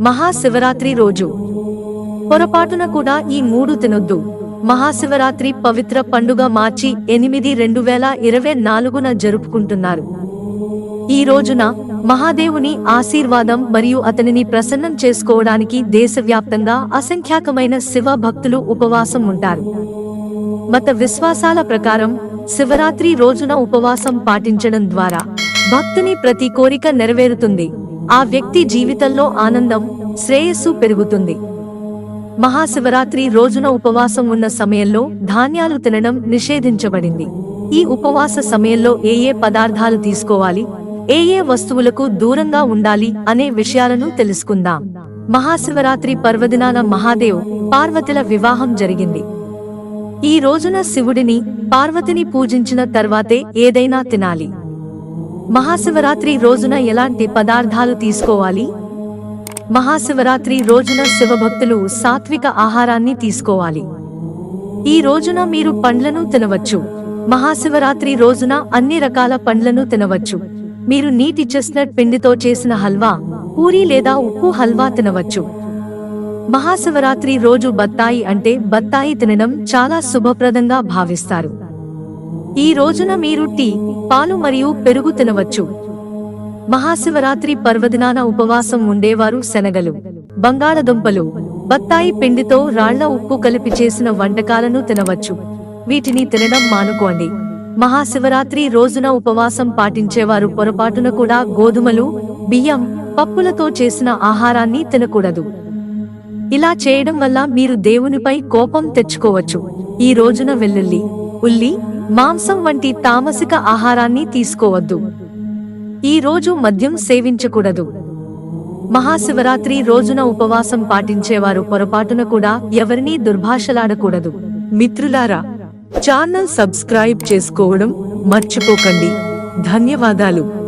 మహాశివరాత్రి రోజు. పొరపాటున కూడా ఈ మూడు తినొద్దు. మహాశివరాత్రి పవిత్ర పండుగ మార్చి ఎనిమిది రెండు వేల ఇరవై నాలుగున జరుపుకుంటున్నారు. ఈ రోజున మహాదేవుని ఆశీర్వాదం మరియు అతనిని ప్రసన్నం చేసుకోవడానికి దేశవ్యాప్తంగా అసంఖ్యాకమైన శివ భక్తులు ఉపవాసం ఉంటారు. మత విశ్వాసాల ప్రకారం శివరాత్రి రోజున ఉపవాసం పాటించడం ద్వారా భక్తుని ప్రతి కోరిక నెరవేరుతుంది. ఆ వ్యక్తి జీవితంలో ఆనందం శ్రేయస్సు పెరుగుతుంది. మహాశివరాత్రి రోజున ఉపవాసం ఉన్న సమయంలో ధాన్యాలు తినడం నిషేధించబడింది. ఈ ఉపవాస సమయంలో ఏ ఏ పదార్థాలు తీసుకోవాలి ఏ ఏ వస్తువులకు దూరంగా ఉండాలి అనే విషయాలను తెలుసుకుందాం. మహాశివరాత్రి పర్వదినాన మహాదేవ్ పార్వతుల వివాహం జరిగింది. ఈ రోజున శివుడిని పార్వతిని పూజించిన తర్వాతే ఏదైనా తినాలి. మహాశివరాత్రి రోజున ఎలాంటి పదార్థాలు తీసుకోవాలి? మహాశివరాత్రి రోజున శివభక్తులు సాత్విక ఆహారాన్ని తీసుకోవాలి. ఈ రోజున మీరు పండ్లను తినవచ్చు. మహాశివరాత్రి రోజున అన్ని రకాల పండ్లను తినవచ్చు. మీరు నీటి చెస్నట్ పిండితో చేసిన హల్వా పూరి లేదా ఉప్పు హల్వా తినవచ్చు. మహాశివరాత్రి రోజు బత్తాయి అంటే బత్తాయి తినడం చాలా శుభప్రదంగా భావిస్తారు. ఈ రోజున మీరు టీ పాలు మరియు పెరుగు తినవచ్చు. మహాశివరాత్రి పర్వదినాన ఉపవాసం ఉండేవారు శనగలు బంగాళదుంపలు బత్తాయి పిండితో రాళ్ళ ఉప్పు కలిపి చేసిన వంటకాలను తినవచ్చు. వీటిని తినడం మానుకోండి. మహాశివరాత్రి రోజున ఉపవాసం పాటించేవారు పొరపాటున కూడా గోధుమలు బియ్యం పప్పులతో చేసిన ఆహారాన్ని తినకూడదు. ఇలా చేయడం వల్ల మీరు దేవునిపై కోపం తెచ్చుకోవచ్చు. ఈ రోజున వెల్లుల్లి ఉల్లి మాంసం వంటి తామసిక ఆహారాన్ని తీసుకోవద్దు. ఈ రోజు మద్యం సేవించకూడదు. మహాశివరాత్రి రోజున ఉపవాసం పాటించేవారు పొరపాటున కూడా ఎవరినీ దుర్భాషలాడకూడదు. మిత్రులారా ఛానల్ సబ్స్క్రైబ్ చేసుకోవడం మర్చిపోకండి. ధన్యవాదాలు.